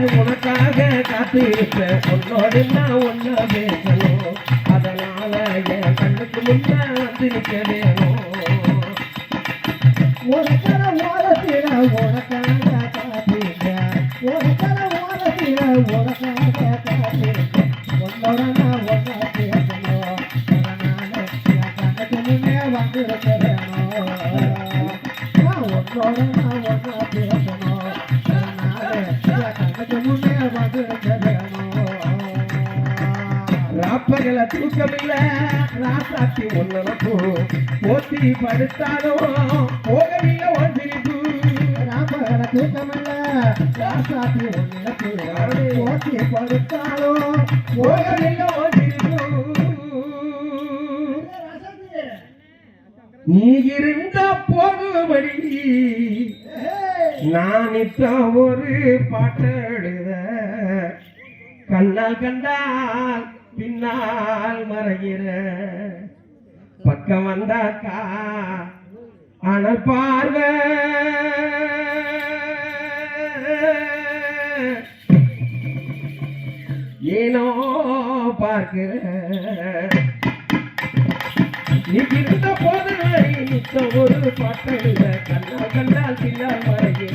உனக்காக காத்திருப்பேன் உன்னோடு நான் ஒன்னா பேசணும். அதனால என் கண்ணுக்கு முன்ன வந்து நிக்க வேணும். உனக்கான ஓரத்தில உனக்காக காத்திருக்கேன் உனக்கான ஓரத்தில உனக்காக காத்திருக்கேன் உன்னோட நான் ஒன்னா பேசணும். அதனால என் கண்ணுக்கு முன்னே வந்திருக்க வேணும். ராப்பகல தூக்கமில்ல. ராசாத்தி ஒன்னனப்பு போத்தி படுத்தாலும் போகவில்லை ஒன்றிருப்பு ராமகர தூக்கமில்ல. ராசாத்தி ஒன்னிடத்து ஓட்டி படுத்தாலும் போகவில்லை ஒன்றிருப்பு நீ இருந்த போகுபடி நான் இத்த ஒரு பாட்டு எழுத கண்ணால் கண்டால் பின்னால் மறைகிற பக்கம் வந்தாக்கா ஆனால் பார்வை. ஏனோ பார்க்கிற. நீ இருந்த போது நித்த ஒரு பாட்டெழுத கண்ணால் கண்டால் பின்னால் மறைகிற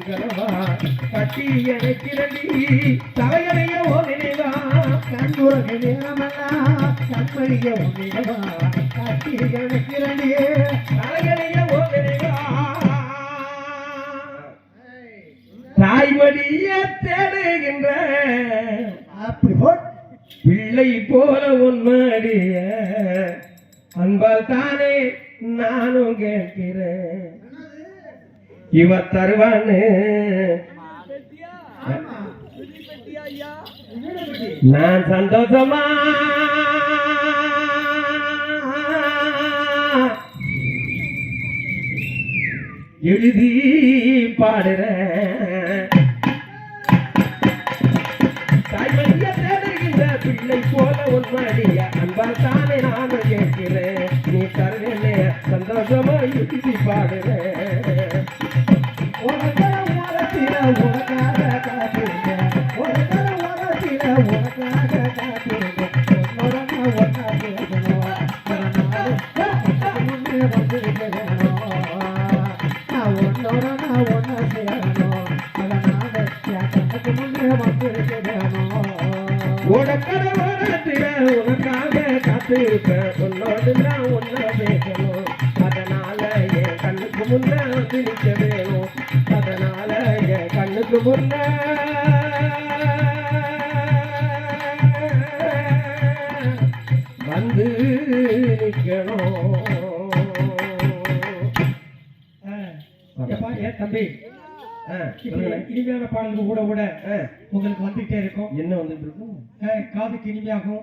கண்மணிய கட்டி எனக்கிறடி தலையணைய ஓ நினைவா தலையணைய ஓ நினைவா தாய்மடிய தேடுகின்ற பிள்ளை போல உன்மடிய அன்பால் தானே நானும் கேட்கிறேன் இவ தருவான்னு நான் சந்தோஷமா? எழுதி பாடுறேன். தாய்மடிய தேடுகின்ற பிள்ளை போல உன்மடிய அன்பால் தானே நான் கேட்கிறேன் சந்தோஷமா எழுதி பாடுறேன் உனக்கடவுளத்தில உனக்காக காத்திருப்பேன். உன்னோடு நான் ஒன்ன பேசணும் அதனால என் கண்ணுக்கு முன்ன நிற்க வேணும் அதனால கண்ணுக்கு முன்ன வந்து நிற்கணும் தம்பி. இனிமையான பாடல்கள் கூட கூட. உங்களுக்கு வந்துட்டே இருக்கும் என்ன வந்துட்டு இருக்கும் காதுக்கு இனிமையாகும்.